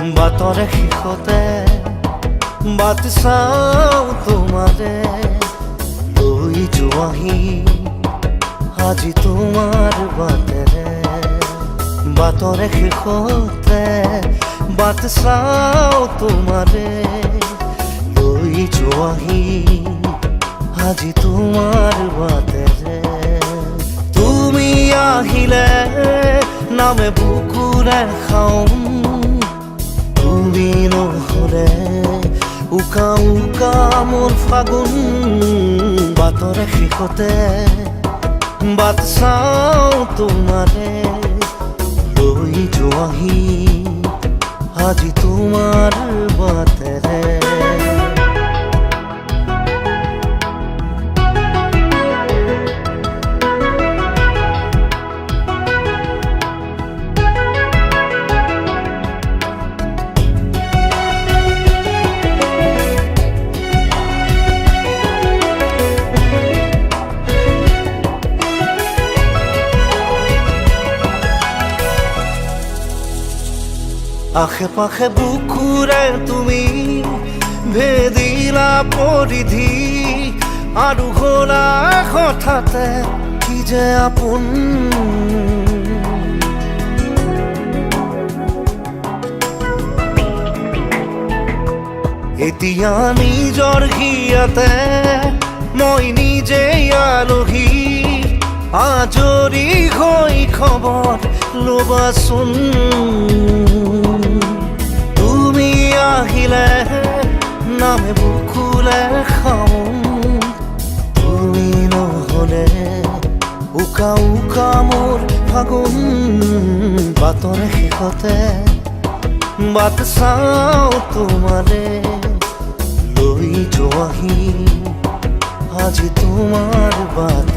বাটৰে শেষতে but চাওঁ তোমাৰে লৈ যোৱাহি আজি তোমাৰ বাটেৰে বাটৰে শেষতে বাট চাওঁ তোমাৰে লৈ যোৱাহি আজি তোমাৰ বাটেৰে তুমি আহিলে, নামে বুকুৰে খাওঁ তুমি হরে উকা উকা মোর ফাগুন বাটৰে শেষতে বাত চাওঁ তোমাৰে লৈ যোৱাহি আজি তোমাৰ আশে পাশে বুকুৰে তুমি ভেদিলা পৰিধি আৰু ঘোলা হঠাতে কি যে আপোন। এতিয়া নিজৰ হিয়াতে মই নিজেই আলহী। আজৰি হৈ খবৰ ল'বাচোন আহিলে নামে বুকুলে খাওঁ তুমি নহলে উকা উকা মোৰ ফাগুন। বাটৰে শেষতে বাট চাওঁ তোমাৰে লৈ যোৱাহি আজি তোমাৰ বাটেৰে